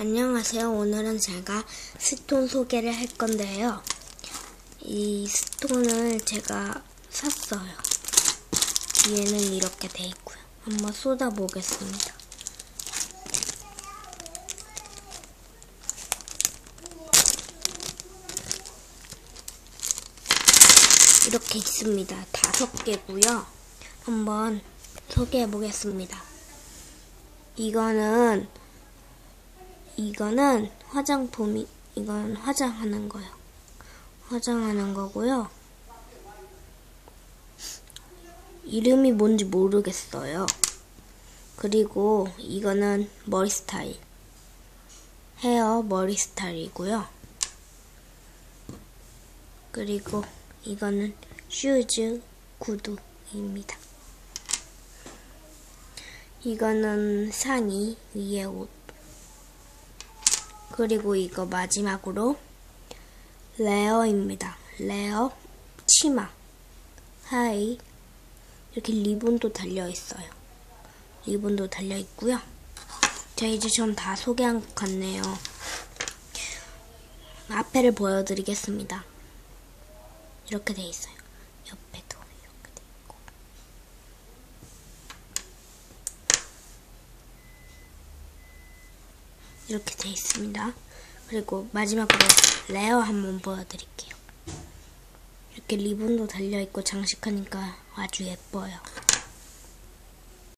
안녕하세요. 오늘은 제가 스톤 소개를 할 건데요. 이 스톤을 제가 샀어요. 뒤에는 이렇게 돼 있고요. 한번 쏟아 보겠습니다. 이렇게 있습니다. 다섯 개고요. 한번 소개해 보겠습니다. 이거는 이거는 화장품이 이건 화장하는 거요. 화장하는 거고요. 이름이 뭔지 모르겠어요. 그리고 이거는 머리 스타일. 헤어 머리 스타일이고요. 그리고 이거는 슈즈 구두입니다. 이거는 상의 위에 옷. 그리고 이거 마지막으로 레어입니다. 레어 치마. 하이. 이렇게 리본도 달려 있어요. 리본도 달려 있고요. 자, 이제 전 다 소개한 것 같네요. 앞에를 보여드리겠습니다. 이렇게 돼 있어요. 옆에도 이렇게 돼 있고. 이렇게 돼 있습니다. 그리고 마지막으로 레어 한번 보여드릴게요. 이렇게 리본도 달려있고 장식하니까 아주 예뻐요.